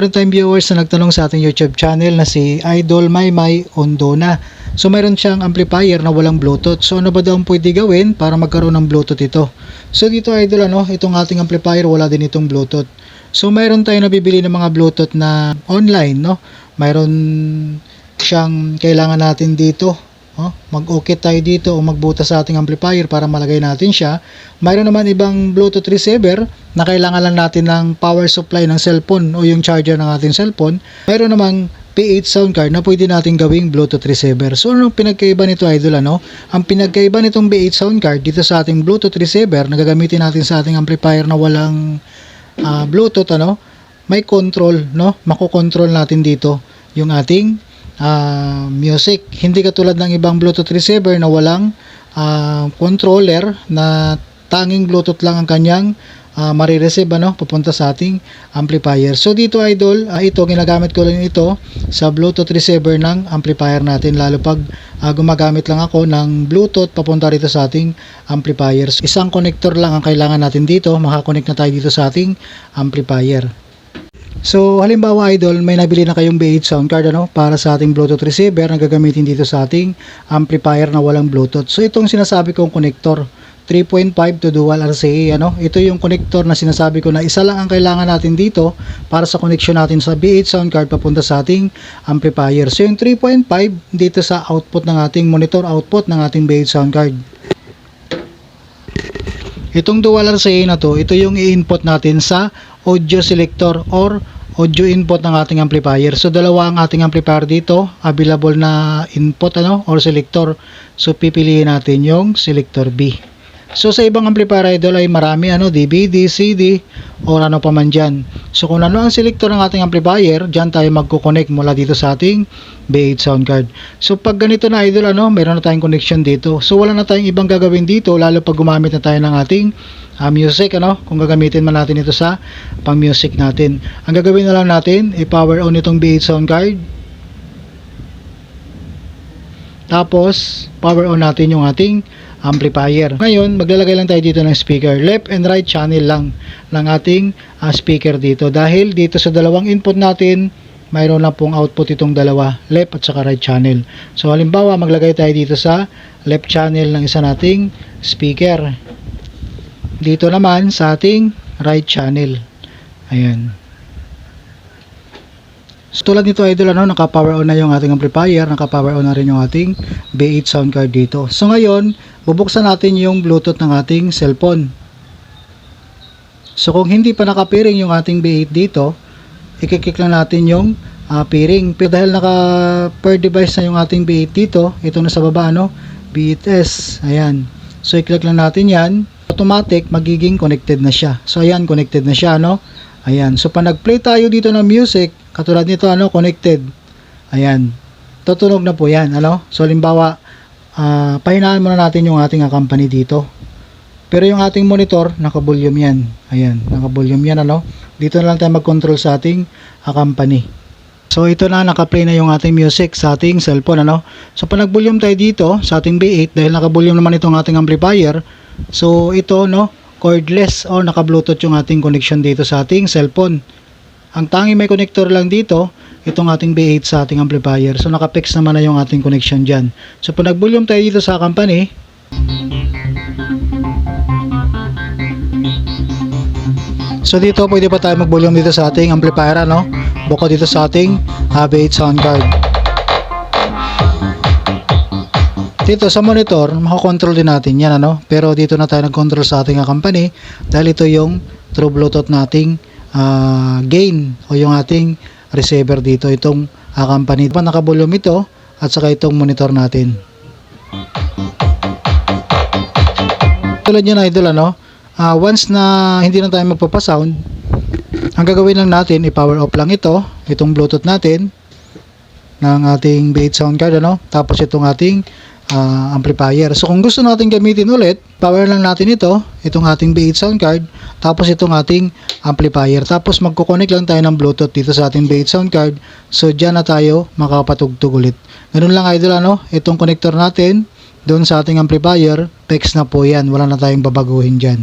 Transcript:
Meron tayong viewers na nagtanong sa ating YouTube channel na si Idol Maymay Ondona. So mayroon siyang amplifier na walang Bluetooth. So ano ba daw ang pwede gawin para magkaroon ng Bluetooth ito? So dito Idol ano, itong ating amplifier wala din itong Bluetooth. So mayroon tayo nabibili ng mga Bluetooth na online, no? Mayroon siyang kailangan natin dito. Oh, mag-okay tayo dito o magbuta sa ating amplifier para malagay natin siya. Mayroon naman ibang Bluetooth receiver na kailangan lang natin ng power supply ng cellphone o yung charger ng ating cellphone. Mayroon namang P8 sound card na pwede natin gawing Bluetooth receiver. So anong pinagkaiba nito idol ano? Ang pinagkaiba nitong B8 sound card dito sa ating Bluetooth receiver na gagamitin natin sa ating amplifier na walang ah, Bluetooth ano? May control no? Makokontrol natin dito yung ating ah, music. Hindi katulad ng ibang Bluetooth receiver na walang ah, controller na tanging Bluetooth lang ang kanyang uh, marireceive ano, papunta sa ating amplifier. So dito idol, ah, ito ginagamit ko lang ito sa Bluetooth receiver ng amplifier natin lalo pag ah, gumagamit lang ako ng Bluetooth papunta rito sa ating amplifier. So, isang connector lang ang kailangan natin dito, makakonect na tayo dito sa ating amplifier. So, halimbawa idol, may nabili na kayong B8 sound card ano, para sa ating Bluetooth receiver na gagamitin dito sa ating amplifier na walang Bluetooth. So, itong sinasabi kong connector, 3.5 to dual RCA ano. Ito yung connector na sinasabi ko na isa lang ang kailangan natin dito para sa connection natin sa B8 sound card papunta sa ating amplifier. So, yung 3.5 dito sa output ng ating monitor output ng ating B8 sound card. Itong dual RCA na to, ito yung i-input natin sa audio selector or audio input ng ating amplifier. So dalawa ang ating amplifier dito, available na input ano or selector. So pipiliin natin yung selector B. So sa ibang amplifier idol ay marami ano DVD, CD or ano pa man dyan. So kung ano ang selector ng ating amplifier, dyan tayo magko-connect mula dito sa ating B8 sound card. So pag ganito na idol ano, meron na tayong connection dito. So wala na tayong ibang gagawin dito lalo pag gumamit na tayo ng ating uh, music ano, kung gagamitin man natin ito sa pang music natin. Ang gagawin na lang natin, i-power on itong B8 sound card. Tapos, power on natin yung ating amplifier. Ngayon, maglalagay lang tayo dito ng speaker. Left and right channel lang ng ating uh, speaker dito. Dahil dito sa dalawang input natin, mayroon lang pong output itong dalawa, left at saka right channel. So, halimbawa, maglagay tayo dito sa left channel ng isa nating speaker. Dito naman sa ating right channel. Ayan. So, tulad nito idol ano, naka-power on na yung ating amplifier, naka-power on na rin yung ating B8 sound card dito. So ngayon, bubuksan natin yung Bluetooth ng ating cellphone. So kung hindi pa naka-pairing yung ating B8 dito, ikiklik lang natin yung uh, pairing. Pero dahil naka per device na yung ating B8 dito, ito na sa baba ano, B8S. Ayan. So i-click lang natin 'yan. Automatic magiging connected na siya. So ayan, connected na siya no. Ayan. So pag nag-play tayo dito ng music, katulad nito ano, connected. Ayan. Tutunog na po 'yan, ano? So halimbawa, uh, pahinaan muna natin yung ating company dito. Pero yung ating monitor, naka-volume 'yan. Ayan, naka-volume 'yan ano. Dito na lang tayo mag-control sa ating uh, company. So ito na naka-play na yung ating music sa ating cellphone ano. So pag nag-volume tayo dito sa ating B8 dahil naka-volume naman itong ating amplifier, so ito no, cordless or naka-bluetooth yung ating connection dito sa ating cellphone. Ang tangi may connector lang dito, itong ating B8 sa ating amplifier. So naka-fix naman na yung ating connection dyan. So pag nag-volume tayo dito sa company, So dito pwede pa tayo mag-volume dito sa ating amplifier ano, bukod dito sa ating uh, B8 sound card. Dito sa monitor, makakontrol din natin yan ano. Pero dito na tayo nag-control sa ating company dahil ito yung true Bluetooth nating uh, gain o yung ating receiver dito. Itong uh, company. Naka-volume ito at saka itong monitor natin. Tulad yun idol ano. Uh, once na hindi na tayo magpapasound, ang gagawin lang natin, i-power off lang ito, itong Bluetooth natin ng ating B8 sound card ano. Tapos itong ating uh, amplifier. So kung gusto natin gamitin ulit, power lang natin ito, itong ating B8 sound card, tapos itong ating amplifier. Tapos magko-connect lang tayo ng Bluetooth dito sa ating B8 sound card. So diyan na tayo makapatugtog ulit. Ganun lang idol ano, itong connector natin doon sa ating amplifier, fix na po yan. Wala na tayong babaguhin diyan.